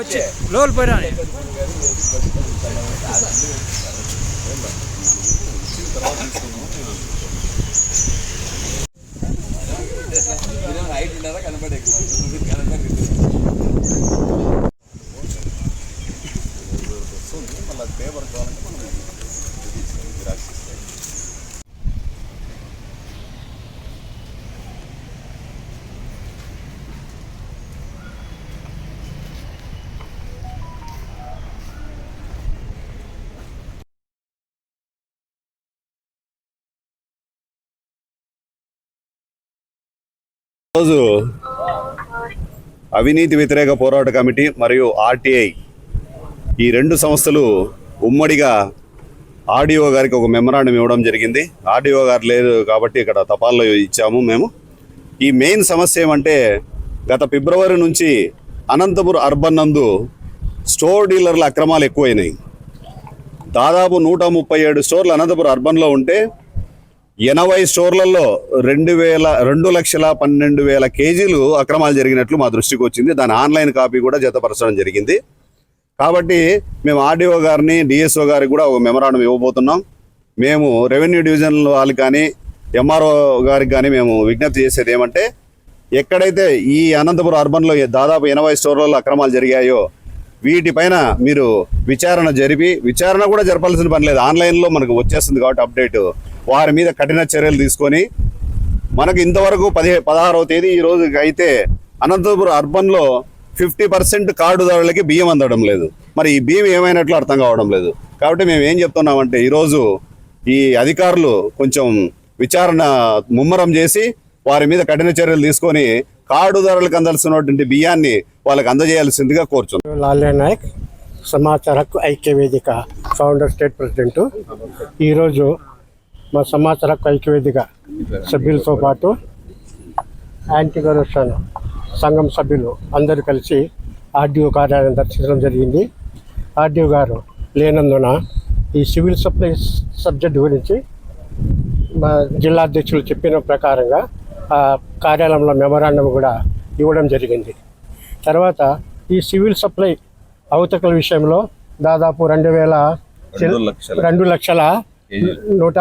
వచ్చి లోపల పోయిరా హైట్ ఉండదా కనబడే కనబడి మళ్ళీ పేపర్ కావాలంటే మనం రోజు అవినీతి వ్యతిరేక పోరాట కమిటీ మరియు ఆర్టీఐ ఈ రెండు సంస్థలు ఉమ్మడిగా ఆర్డీఓ గారికి ఒక మెమరాండం ఇవ్వడం జరిగింది. ఆర్డీఓ గారు లేదు కాబట్టి ఇక్కడ తపాల్లో ఇచ్చాము మేము. ఈ మెయిన్ సమస్య ఏమంటే గత ఫిబ్రవరి నుంచి అనంతపురం అర్బన్ నందు స్టోర్ డీలర్ల అక్రమాలు ఎక్కువైనాయి. దాదాపు నూట ముప్పై ఏడు స్టోర్లు అనంతపురం అర్బన్లో ఉంటే ఎనభై స్టోర్లలో రెండు వేల రెండు లక్షల పన్నెండు వేల కేజీలు అక్రమాలు జరిగినట్లు మా దృష్టికి వచ్చింది. దాని ఆన్లైన్ కాపీ కూడా జతపరచడం జరిగింది. కాబట్టి మేము ఆర్డీఓ గారిని డిఎస్ఓ గారికి కూడా ఒక మెమరాండం ఇవ్వబోతున్నాం. మేము రెవెన్యూ డివిజన్ వాళ్ళకి కానీ ఎంఆర్ఓ గారికి కానీ మేము విజ్ఞప్తి చేసేది ఏమంటే ఎక్కడైతే ఈ అనంతపురం అర్బన్లో దాదాపు ఎనభై స్టోర్లలో అక్రమాలు జరిగాయో వీటిపైన మీరు విచారణ జరిపి విచారణ కూడా జరపాల్సిన పని లేదు. ఆన్లైన్లో మనకు వచ్చేస్తుంది కాబట్టి అప్డేట్. వారి మీద కఠిన చర్యలు తీసుకొని మనకు ఇంతవరకు పదిహే పదహారవ తేదీ ఈ రోజు అయితే అనంతపురం అర్బన్లో ఫిఫ్టీ పర్సెంట్ కార్డుదారులకి బియ్యం అందడం లేదు. మరి ఈ బియ్యం ఏమైనట్లు అర్థం కావడం లేదు. కాబట్టి మేము ఏం చెప్తున్నామంటే ఈరోజు ఈ అధికారులు కొంచెం విచారణ ముమ్మరం చేసి వారి మీద కఠిన చర్యలు తీసుకొని కార్డుదారులకు అందాల్సినటువంటి బియ్యాన్ని వాళ్ళకి అందజేయాల్సిందిగా కోరుచున్నాం. లాల్య నాయక్ సమాచార హక్కు ఐక్య వేదిక ఫౌండర్ స్టేట్ ప్రెసిడెంట్ ఈరోజు మా సమాచార హక్కు ఐక్య వేదిక సభ్యులతో పాటు యాంటీ కరప్షన్ సంఘం సభ్యులు అందరూ కలిసి ఆర్డీఓ కార్యాలయం దర్శించడం జరిగింది. ఆర్డీఓ గారు లేనందున ఈ సివిల్ సప్లైస్ సబ్జెక్ట్ గురించి మా జిల్లా అధ్యక్షులు చెప్పిన ప్రకారంగా ఆ కార్యాలయంలో మెమరాండం కూడా ఇవ్వడం జరిగింది. తర్వాత ఈ సివిల్ సప్లై అవతకల విషయంలో దాదాపు రెండు వేల రెండు లక్షల నూట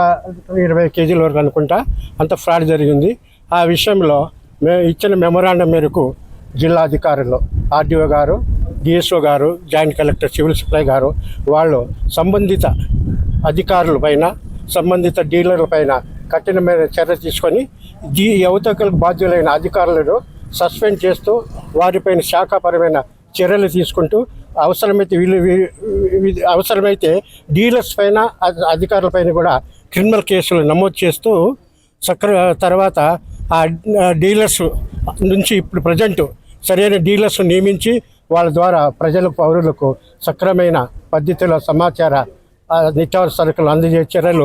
ఇరవై కేజీల వరకు అనుకుంటా అంత ఫ్రాడ్ జరిగింది. ఆ విషయంలో మేము ఇచ్చిన మెమరాండం మేరకు జిల్లా అధికారులు ఆర్డీఓ గారు డిఎస్ఓ గారు జాయింట్ కలెక్టర్ సివిల్ సప్లై గారు వాళ్ళు సంబంధిత అధికారుల పైన సంబంధిత డీలర్ల పైన కఠినమైన చర్య తీసుకొని దీ యువతకులకు బాధ్యులైన అధికారులను సస్పెండ్ చేస్తూ వారిపైన శాఖాపరమైన చర్యలు తీసుకుంటూ అవసరమైతే వీళ్ళు అవసరమైతే డీలర్స్ పైన అధ- అధికారుల పైన కూడా క్రిమినల్ కేసులు నమోదు చేస్తూ సక్ర తర్వాత ఆ డీలర్స్ నుంచి ఇప్పుడు ప్రజెంట్ సరైన డీలర్స్ నియమించి వాళ్ళ ద్వారా ప్రజలకు పౌరులకు సక్రమైన పద్ధతిలో సమాచార నిత్యావసర సరుకులు అందజేసే చర్యలు